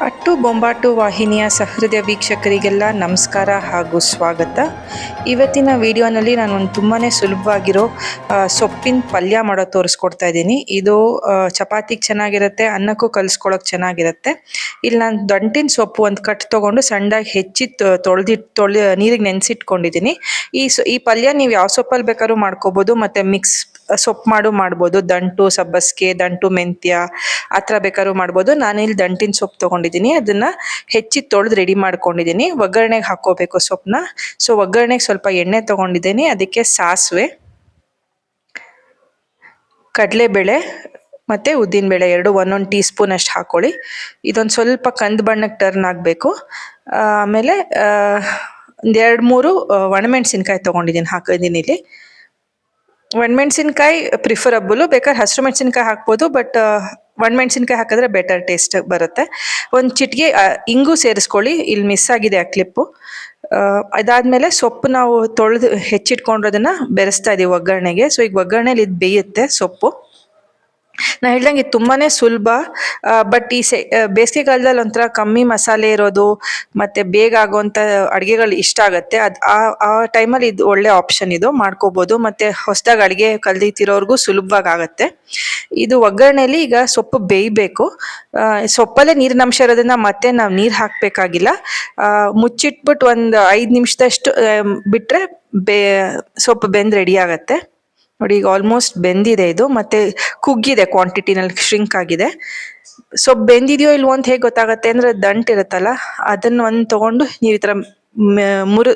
ಅಟ್ಟು ಬೊಂಬಾಟು ವಾಹಿನಿಯ ಸಹೃದಯ ವೀಕ್ಷಕರಿಗೆಲ್ಲ ನಮಸ್ಕಾರ ಹಾಗೂ ಸ್ವಾಗತ. ಇವತ್ತಿನ ವಿಡಿಯೋನಲ್ಲಿ ನಾನು ಒಂದು ತುಂಬಾ ಸುಲಭವಾಗಿರೋ ಸೊಪ್ಪಿನ ಪಲ್ಯ ಮಾಡೋ ತೋರಿಸ್ಕೊಡ್ತಾ ಇದ್ದೀನಿ. ಇದು ಚಪಾತಿಗೆ ಚೆನ್ನಾಗಿರುತ್ತೆ, ಅನ್ನಕ್ಕೂ ಕಲಿಸ್ಕೊಳಕ್ಕೆ ಚೆನ್ನಾಗಿರುತ್ತೆ. ಇಲ್ಲಿ ನಾನು ದಂಟಿನ ಸೊಪ್ಪು ಒಂದು ಕಟ್ ತೊಗೊಂಡು ಸಣ್ಣದಾಗಿ ಹೆಚ್ಚಿ ತೊಳೆದಿಟ್ಟು ತೊಳೆ ನೀರಿಗೆ ನೆನೆಸಿಟ್ಕೊಂಡಿದ್ದೀನಿ. ಈ ಸೊ, ಈ ಪಲ್ಯ ನೀವು ಯಾವ ಸೊಪ್ಪಲ್ಲಿ ಬೇಕಾದ್ರೂ ಮಾಡ್ಕೋಬೋದು, ಮತ್ತು ಮಿಕ್ಸ್ ಸೊಪ್ಪು ಮಾಡು ಮಾಡ್ಬೋದು. ದಂಟು, ಸಬ್ಬಸ್ಗೆ, ದಂಟು ಮೆಂತ್ಯ, ಆ ಥರ ಬೇಕಾದ್ರೂ ಮಾಡ್ಬೋದು. ನಾನಿಲ್ಲಿ ದಂಟಿನ ಸೊಪ್ಪು ತೊಗೊಂಡಿದ್ದೀನಿ ಅದನ್ನು ಹೆಚ್ಚಿ ತೊಳೆದು ರೆಡಿ ಮಾಡ್ಕೊಂಡಿದ್ದೀನಿ. ಒಗ್ಗರಣೆಗೆ ಹಾಕೋಬೇಕು ಸೊಪ್ಪನ್ನ ಸೊ ಒಗ್ಗರಣೆಗೆ ಸ್ವಲ್ಪ ಎಣ್ಣೆ ತೊಗೊಂಡಿದ್ದೀನಿ. ಅದಕ್ಕೆ ಸಾಸಿವೆ, ಕಡಲೆಬೇಳೆ ಮತ್ತು ಉದ್ದಿನಬೇಳೆ ಎರಡು, ಒಂದೊಂದು ಟೀ ಸ್ಪೂನ್ ಅಷ್ಟು ಹಾಕ್ಕೊಳ್ಳಿ ಇದೊಂದು ಸ್ವಲ್ಪ ಕಂದು ಬಣ್ಣಕ್ಕೆ ಟರ್ನ್ ಆಗಬೇಕು. ಆಮೇಲೆ ಒಂದೆರಡು ಮೂರು ಒಣಮೆಣಸಿನ್ಕಾಯಿ ತೊಗೊಂಡಿದ್ದೀನಿ ಹಾಕಿದ್ದೀನಿ ಇಲ್ಲಿ. ಒಣಮೆಣಸಿನ್ಕಾಯಿ ಪ್ರಿಫರಬಲು ಬೇಕಾದ್ರೆ ಹಸಿರು ಮೆಣಸಿನ್ಕಾಯಿ ಹಾಕ್ಬೋದು ಬಟ್ ಒಣಮೆಣಸಿನ್ಕಾಯಿ ಹಾಕಿದ್ರೆ ಬೆಟರ್ ಟೇಸ್ಟ್ ಬರುತ್ತೆ. ಒಂದು ಚಿಟಿಕೆ ಇಂಗು ಸೇರಿಸ್ಕೊಳ್ಳಿ, ಇಲ್ಲಿ ಮಿಸ್ ಆಗಿದೆ ಆ ಕ್ಲಿಪ್ಪು ಅದಾದಮೇಲೆ ಸೊಪ್ಪು ನಾವು ತೊಳೆದು ಹೆಚ್ಚಿಟ್ಕೊಂಡಿರೋದನ್ನು ಬೆರೆಸ್ತಾ ಇದ್ದೀವಿ ಒಗ್ಗರಣೆಗೆ. ಸೊ ಈಗ ಒಗ್ಗರಣೆಲಿ ಇದು ಬೇಯುತ್ತೆ ಸೊಪ್ಪು. ನಾ ಹೇಳ್ದಂಗೆ ತುಂಬಾನೇ ಸುಲಭ. ಬಟ್ ಈ ಸೆ ಬೇಸಿಗೆಗಾಲದಲ್ಲಿ ಒಂಥರ ಕಮ್ಮಿ ಮಸಾಲೆ ಇರೋದು, ಮತ್ತೆ ಬೇಗ ಆಗುವಂಥ ಅಡುಗೆಗಳು ಇಷ್ಟ ಆಗುತ್ತೆ. ಅದು, ಆ ಆ ಟೈಮಲ್ಲಿ ಇದು ಒಳ್ಳೆ ಆಪ್ಷನ್ ಇದು, ಮಾಡ್ಕೋಬೋದು. ಮತ್ತೆ ಹೊಸದಾಗಿ ಅಡುಗೆ ಕಲ್ದಿತಿರೋರ್ಗೂ ಸುಲಭವಾಗಿ ಆಗುತ್ತೆ. ಇದು ಒಗ್ಗರಣೆಲಿ ಈಗ ಸೊಪ್ಪು ಬೇಯಬೇಕು. ಸೊಪ್ಪಲ್ಲೇ ನೀರಿನ ಅಂಶ ಇರೋದನ್ನ ಮತ್ತೆ ನಾವು ನೀರು ಹಾಕಬೇಕಾಗಿಲ್ಲ. ಮುಚ್ಚಿಟ್ಬಿಟ್ಟು ಒಂದು ಐದು ನಿಮಿಷದಷ್ಟು ಬಿಟ್ಟರೆ ಬೇ, ಸೊಪ್ಪು ಬೆಂದು ರೆಡಿ ಆಗುತ್ತೆ. ನೋಡಿ, ಈಗ ಆಲ್ಮೋಸ್ಟ್ ಬೆಂದಿದೆ ಇದು, ಮತ್ತೆ ಕುಗ್ಗಿದೆ ಕ್ವಾಂಟಿಟಿನಲ್ಲಿ ಶ್ರಿಂಕ್ ಆಗಿದೆ. ಸೊ ಬೆಂದಿದೆಯೋ ಇಲ್ವೋ ಅಂತ ಹೇಗೆ ಗೊತ್ತಾಗುತ್ತೆ ಅಂದ್ರೆ ದಂಟ್ ಇರುತ್ತಲ್ಲ, ಅದನ್ನ ಒಂದು ತಗೊಂಡು ನೀವು ಈ ತರ ಮುರು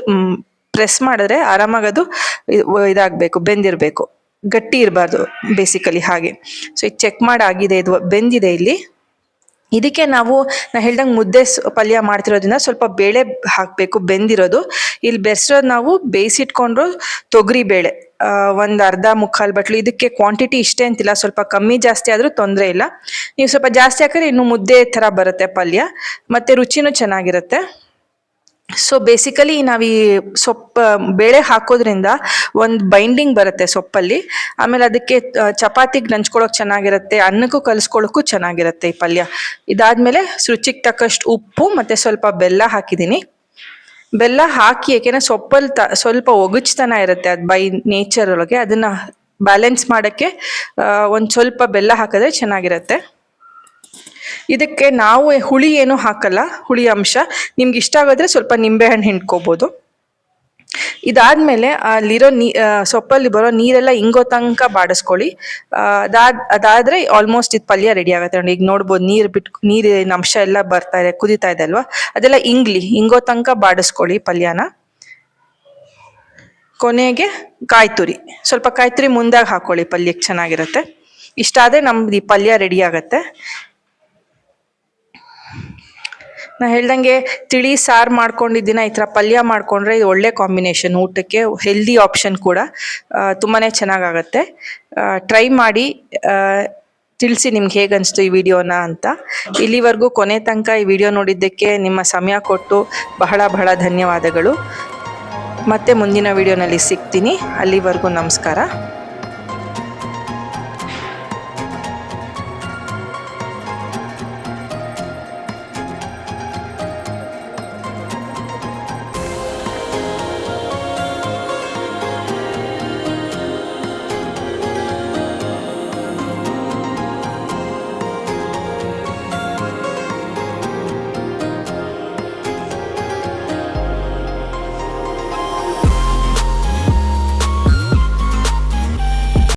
ಪ್ರೆಸ್ ಮಾಡಿದ್ರೆ ಆರಾಮಾಗಿ ಅದು ಇದಾಗಬೇಕು, ಬೆಂದಿರಬೇಕು. ಗಟ್ಟಿ ಇರಬಾರ್ದು ಬೇಸಿಕಲಿ ಹಾಗೆ. ಸೊ ಈಗ ಚೆಕ್ ಮಾಡಿ ಆಗಿದೆ ಇದು, ಬೆಂದಿದೆ ಇಲ್ಲಿ. ಇದಕ್ಕೆ ನಾವು, ನಾ ಹೇಳ್ದಂಗೆ ಮುದ್ದೆ ಪಲ್ಯ ಮಾಡ್ತಿರೋದ್ರಿಂದ ಸ್ವಲ್ಪ ಬೇಳೆ ಹಾಕಬೇಕು, ಬೆಂದಿರೋದು. ಇಲ್ಲಿ ಬೆಸರೋದು ನಾವು ಬೇಯಿಸಿಟ್ಕೊಂಡ್ರು ತೊಗರಿ ಬೇಳೆ ಒಂದು ಅರ್ಧ ಮುಕ್ಕಾಲು ಬಟ್ಲು. ಇದಕ್ಕೆ ಕ್ವಾಂಟಿಟಿ ಇಷ್ಟೇ ಅಂತಿಲ್ಲ, ಸ್ವಲ್ಪ ಕಮ್ಮಿ ಜಾಸ್ತಿ ಆದರೂ ತೊಂದರೆ ಇಲ್ಲ. ನೀವು ಸ್ವಲ್ಪ ಜಾಸ್ತಿ ಹಾಕಿದ್ರೆ ಇನ್ನು ಮುದ್ದೆ ಥರ ಬರುತ್ತೆ ಪಲ್ಯ. ಮತ್ತು ರುಚಿನೂ ಚೆನ್ನಾಗಿರುತ್ತೆ. ಸೊ ಬೇಸಿಕಲಿ ನಾವು ಈ ಸೊಪ್ಪು, ಬೇಳೆ ಹಾಕೋದ್ರಿಂದ ಒಂದು ಬೈಂಡಿಂಗ್ ಬರುತ್ತೆ ಸೊಪ್ಪಲ್ಲಿ. ಆಮೇಲೆ ಅದಕ್ಕೆ ಚಪಾತಿಗೆ ನಂಚ್ಕೊಳಕ್ ಚೆನ್ನಾಗಿರುತ್ತೆ, ಅನ್ನಕ್ಕೂ ಕಲಿಸ್ಕೊಳ್ಳೋಕ್ಕೂ ಚೆನ್ನಾಗಿರುತ್ತೆ ಈ ಪಲ್ಯ. ಇದಾದಮೇಲೆ ರುಚಿಗೆ ತಕ್ಕಷ್ಟು ಉಪ್ಪು ಮತ್ತೆ ಸ್ವಲ್ಪ ಬೆಲ್ಲ ಹಾಕಿದ್ದೀನಿ ಬೆಲ್ಲ ಹಾಕಿ ಯಾಕೆಂದ್ರೆ ಸೊಪ್ಪಲ್ಲಿ ತ, ಸ್ವಲ್ಪ ಒಗುಚ್ತನ ಇರುತ್ತೆ ಅದು ಬೈ ನೇಚರ್ ಒಳಗೆ. ಅದನ್ನ ಬ್ಯಾಲೆನ್ಸ್ ಮಾಡೋಕ್ಕೆ ಒಂದು ಸ್ವಲ್ಪ ಬೆಲ್ಲ ಹಾಕಿದ್ರೆ ಚೆನ್ನಾಗಿರುತ್ತೆ. ಇದಕ್ಕೆ ನಾವು ಹುಳಿ ಏನು ಹಾಕಲ್ಲ, ಹುಳಿ ಅಂಶ. ನಿಮ್ಗೆ ಇಷ್ಟ ಆಗೋದ್ರೆ ಸ್ವಲ್ಪ ನಿಂಬೆಹಣ್ಣು ಹಿಂಡ್ಕೋಬೋದು. ಇದಾದ್ಮೇಲೆ ಅಲ್ಲಿರೋ ನೀ ಸೊಪ್ಪಲ್ಲಿ ಬರೋ ನೀರೆಲ್ಲ ಇಂಗೋ ತನಕ ಬಾಡಿಸ್ಕೊಳ್ಳಿ. ಅದಾದ ಅದಾದ್, ಅದಾದ್ರೆ ಆಲ್ಮೋಸ್ಟ್ ಇದು ಪಲ್ಯ ರೆಡಿ ಆಗುತ್ತೆ ನೋಡಿ. ಈಗ ನೋಡ್ಬೋದು ನೀರು ಬಿಟ್ ನೀರಿನ ಅಂಶ ಎಲ್ಲ ಬರ್ತಾ ಇದೆ, ಕುದಿತಾ ಇದೆ ಅಲ್ವಾ? ಅದೆಲ್ಲ ಇಂಗ್ಲಿ ಇಂಗೋ ತನಕ ಬಾಡಿಸ್ಕೊಳ್ಳಿ ಪಲ್ಯನ. ಕೊನೆಗೆ ಕಾಯ್ತುರಿ. ಸ್ವಲ್ಪ ಕಾಯ್ತುರಿ ಮುಂದಾಗಿ ಹಾಕೊಳ್ಳಿ ಪಲ್ಯಕ್ಕೆ ಚೆನ್ನಾಗಿರುತ್ತೆ. ಇಷ್ಟಾದ್ರೆ ನಮ್ದು ಈ ಪಲ್ಯ ರೆಡಿ ಆಗುತ್ತೆ. ನಾ ಹೇಳ್ದಂಗೆ ತಿಳಿ, ಸಾರು ಮಾಡ್ಕೊಂಡಿದ್ದಿನ, ಈ ಥರ ಪಲ್ಯ ಮಾಡಿಕೊಂಡ್ರೆ ಇದು ಒಳ್ಳೆ ಕಾಂಬಿನೇಷನ್ ಊಟಕ್ಕೆ ಹೆಲ್ದಿ ಆಪ್ಷನ್ ಕೂಡ. ತುಂಬಾ ಚೆನ್ನಾಗಾಗತ್ತೆ. ಟ್ರೈ ಮಾಡಿ ತಿಳಿಸಿ ನಿಮ್ಗೆ ಹೇಗೆ ಈ ವಿಡಿಯೋನ ಅಂತ. ಇಲ್ಲಿವರೆಗೂ ಕೊನೆ ತನಕ ಈ ವಿಡಿಯೋ ನೋಡಿದ್ದಕ್ಕೆ ನಿಮ್ಮ ಸಮಯ ಕೊಟ್ಟು ಬಹಳ ಬಹಳ ಧನ್ಯವಾದಗಳು. ಮತ್ತೆ ಮುಂದಿನ ವಿಡಿಯೋನಲ್ಲಿ ಸಿಗ್ತೀನಿ. ಅಲ್ಲಿವರೆಗೂ ನಮಸ್ಕಾರ.